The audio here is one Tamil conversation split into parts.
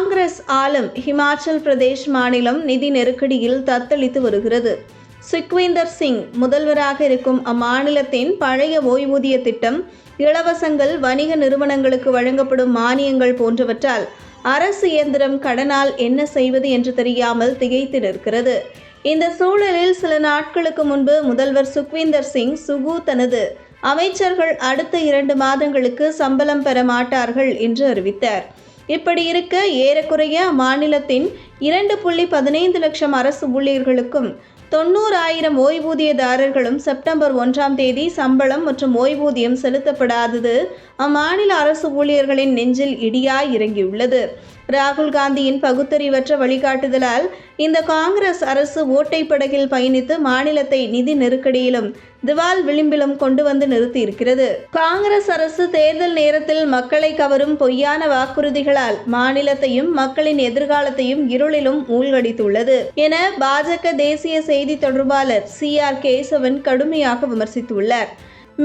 காங்கிரஸ் ஆளும் ஹிமாச்சல் பிரதேஷ் மாநிலம் நிதி நெருக்கடியில் தத்தளித்து வருகிறது. சுக்வீந்தர் சிங் முதல்வராக இருக்கும் அம்மாநிலத்தின் பழைய ஓய்வூதிய திட்டம் இலவசங்கள் வணிக நிறுவனங்களுக்கு வழங்கப்படும் மானியங்கள் போன்றவற்றால் அரசு இயந்திரம் கடனால் என்ன செய்வது என்று தெரியாமல் திகைத்து நிற்கிறது. இந்த சூழலில் சில நாட்களுக்கு முன்பு முதல்வர் சுக்வீந்தர் சிங் சுகு தனது அமைச்சர்கள் அடுத்த இரண்டு மாதங்களுக்கு சம்பளம் பெற மாட்டார்கள் என்று அறிவித்தார். இப்படி இருக்க ஏறக்குறைய அம்மாநிலத்தின் இரண்டு புள்ளி பதினைந்து லட்சம் அரசு ஊழியர்களுக்கும் தொண்ணூறாயிரம் ஓய்வூதியதாரர்களும் செப்டம்பர் ஒன்றாம் தேதி சம்பளம் மற்றும் ஓய்வூதியம் செலுத்தப்படாதது அம்மாநில அரசு ஊழியர்களின் நெஞ்சில் இடியாய் இறங்கியுள்ளது. ராகுல் காந்தியின் பகுத்தறிவற்ற வழிகாட்டுதலால் இந்த காங்கிரஸ் அரசு ஓட்டை படகில் பயணித்து மாநிலத்தை நிதி நெருக்கடியிலும் திவால் விளிம்பிலும் கொண்டு வந்து நிறுத்தியிருக்கிறது. காங்கிரஸ் அரசு தேர்தல் நேரத்தில் மக்களை கவரும் பொய்யான வாக்குறுதிகளால் மாநிலத்தையும் மக்களின் எதிர்காலத்தையும் இருளிலும் மூழ்கடித்துள்ளது என பாஜக தேசிய செய்தி தொடர்பாளர் சி ஆர் கேசவன் கடுமையாக விமர்சித்துள்ளார்.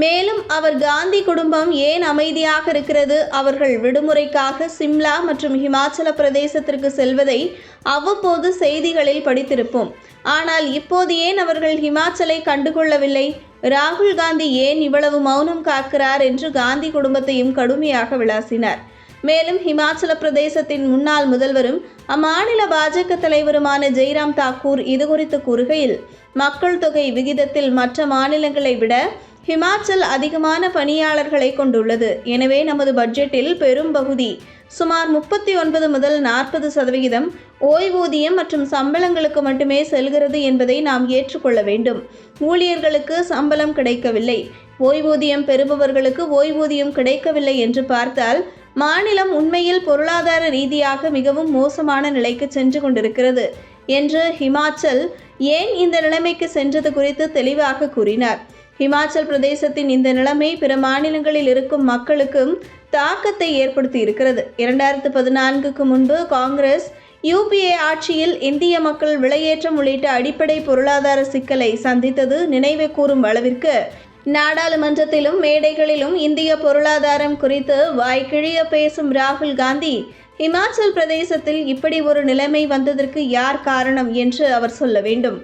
மேலும் அவர் காந்தி குடும்பம் ஏன் அமைதியாக இருக்கிறது? அவர்கள் விடுமுறைக்காக சிம்லா மற்றும் ஹிமாச்சல பிரதேசத்திற்கு செல்வதை அவ்வப்போது செய்திகளில் படித்திருப்போம். ஆனால் இப்போது ஏன் அவர்கள் ஹிமாச்சலை கண்டுகொள்ளவில்லை? ராகுல் காந்தி ஏன் இவ்வளவு மௌனம் காக்கிறார் என்று காந்தி குடும்பத்தையும் கடுமையாக விளாசினார். மேலும் ஹிமாச்சல பிரதேசத்தின் முன்னாள் முதல்வரும் அம்மாநில பாஜக தலைவருமான ஜெய்ராம் தாக்கூர் இதுகுறித்து கூறுகையில் மக்கள் தொகை விகிதத்தில் மற்ற மாநிலங்களை விட ஹிமாச்சல் அதிகமான பணியாளர்களை கொண்டுள்ளது. எனவே நமது பட்ஜெட்டில் பெரும் பகுதி சுமார் முப்பத்தி ஒன்பது முதல் நாற்பது சதவிகிதம் ஓய்வூதியம் மற்றும் சம்பளங்களுக்கு மட்டுமே செல்கிறது என்பதை நாம் ஏற்றுக்கொள்ள வேண்டும். ஊழியர்களுக்கு சம்பளம் கிடைக்கவில்லை. ஓய்வூதியம் பெறுபவர்களுக்கு ஓய்வூதியம் கிடைக்கவில்லை என்று பார்த்தால் மாநிலம் உண்மையில் பொருளாதார ரீதியாக மிகவும் மோசமான நிலைக்கு சென்று கொண்டிருக்கிறது என்று ஹிமாச்சல் ஏன் இந்த நிலைமைக்கு சென்றது குறித்து தெளிவாக கூறினார். ஹிமாச்சல் பிரதேசத்தின் இந்த நிலைமை பிற மாநிலங்களில் இருக்கும் மக்களுக்கும் தாக்கத்தை ஏற்படுத்தி இருக்கிறது. இரண்டாயிரத்து பதினான்குக்கு முன்பு காங்கிரஸ் யூபிஏ ஆட்சியில் இந்திய மக்கள் விலையேற்றம் உள்ளிட்ட அடிப்படை பொருளாதார சிக்கலை சந்தித்தது நினைவு கூறும் அளவிற்கு நாடாளுமன்றத்திலும் மேடைகளிலும் இந்திய பொருளாதாரம் குறித்து வாய்க்கிழிய பேசும் ராகுல் காந்தி ஹிமாச்சல் பிரதேசத்தில் இப்படி ஒரு நிலைமை வந்ததற்கு யார் காரணம்? என்று அவர் சொல்ல வேண்டும்.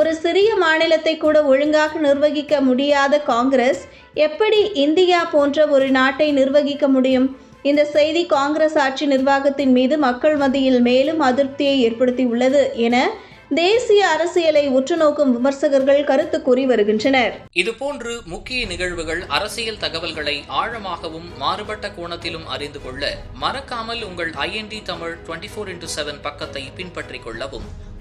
ஒரு சிறிய மாநிலத்தை கூட ஒழுங்காக நிர்வகிக்க முடியாத காங்கிரஸ் எப்படி இந்தியா போன்ற ஒரு நாட்டை நிர்வகிக்க முடியும்? இந்த செய்தி காங்கிரஸ் ஆட்சி நிர்வாகத்தின் மீது மக்கள் மத்தியில் மேலும் அதிருப்தியை ஏற்படுத்தியுள்ளது என தேசிய அரசியலை உற்றுநோக்கும் விமர்சகர்கள் கருத்து கூறி வருகின்றனர். இதுபோன்று முக்கிய நிகழ்வுகள் அரசியல் தகவல்களை ஆழமாகவும் மாறுபட்ட கோணத்திலும் அறிந்து கொள்ள மறக்காமல் உங்கள் IND Tamil twenty four into seven பக்கத்தை பின்பற்றிக் கொள்ளவும்.